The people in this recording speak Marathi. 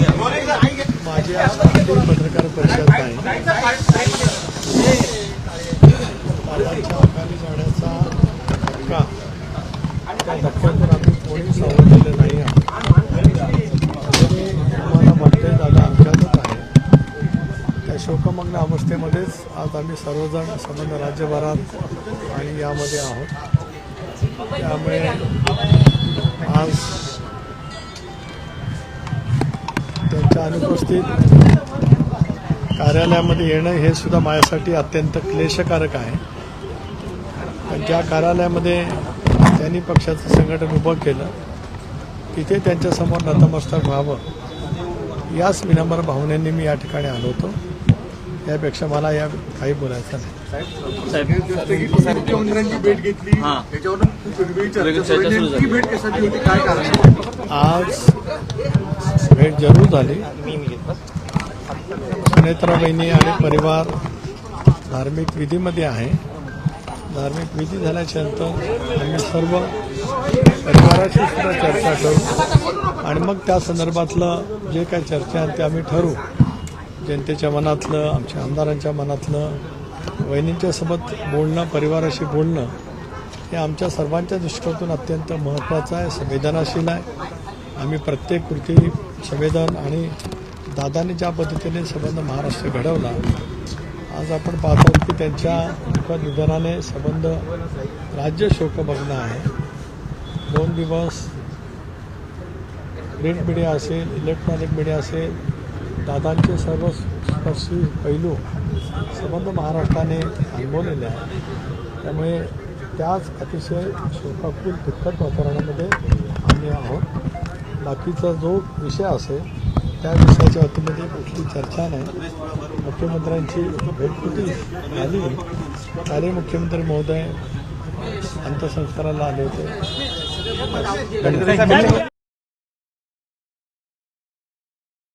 माझी आज पत्रकार परिषद नाही अकाली जाण्याचा धक्का त्या धक्क्यातून आम्ही कोणी सावरलेलं नाही तुम्हाला म्हणते दादा आमच्यातच आहे त्या शोकमग्न अवस्थेमध्येच आज आम्ही सर्वजण संबंध राज्यभरात आणि यामध्ये आहोत. त्यामुळे आज त्यांच्या अनुपस्थित कार्यालयामध्ये येणं हे सुद्धा माझ्यासाठी अत्यंत क्लेशकारक आहे पण ज्या कार्यालयामध्ये त्यांनी पक्षाचं संघटन उभं केलं तिथे त्यांच्यासमोर नतमस्तक व्हावं याच विनम्र भावनेने मी या ठिकाणी आलो होतो यापेक्षा मला या काही बोलायचं नाही हां. आज भेट जरूर झाली. सुनेत्रा बहिणी आणि परिवार धार्मिक विधीमध्ये आहे. धार्मिक विधी झाल्याच्यानंतर आम्ही सर्व परिवाराशी सुद्धा चर्चा करू आणि मग त्या संदर्भातलं जे काही चर्चा आहे ते आम्ही ठरवू जनतेच्या मनातलं आमच्या आमदारांच्या मनातलं वहिनींच्या सोबत बोलणं परिवाराशी बोलणं हे आमच्या सर्वांच्या दृष्टीकोनातून अत्यंत महत्त्वाचं आहे संवेदनाशील आहे. आम्ही प्रत्येक कृती संवेदन आणि दादाने ज्या पद्धतीने संबंध महाराष्ट्र घडवला आज आपण पाहतो की त्यांच्या दुःखद निधनाने संबंध राज्य शोकभग्न आहे. दोन दिवस प्रिंट मीडिया असेल इलेक्ट्रॉनिक मीडिया असेल दादांचे सर्व स्पर्शी पैलू संबंध महाराष्ट्राने अनुभवलेले आहे त्यामुळे त्याच अतिशय शोकाकुल दुःखद वातावरणामध्ये आम्ही आहोत. बाकीचा जो विषय असेल त्या विषयाच्या वतीमध्ये कुठली चर्चा नाही. मुख्यमंत्र्यांची भेटकुटी झाली कालही मुख्यमंत्री महोदय अंत्यसंस्काराला आले होते.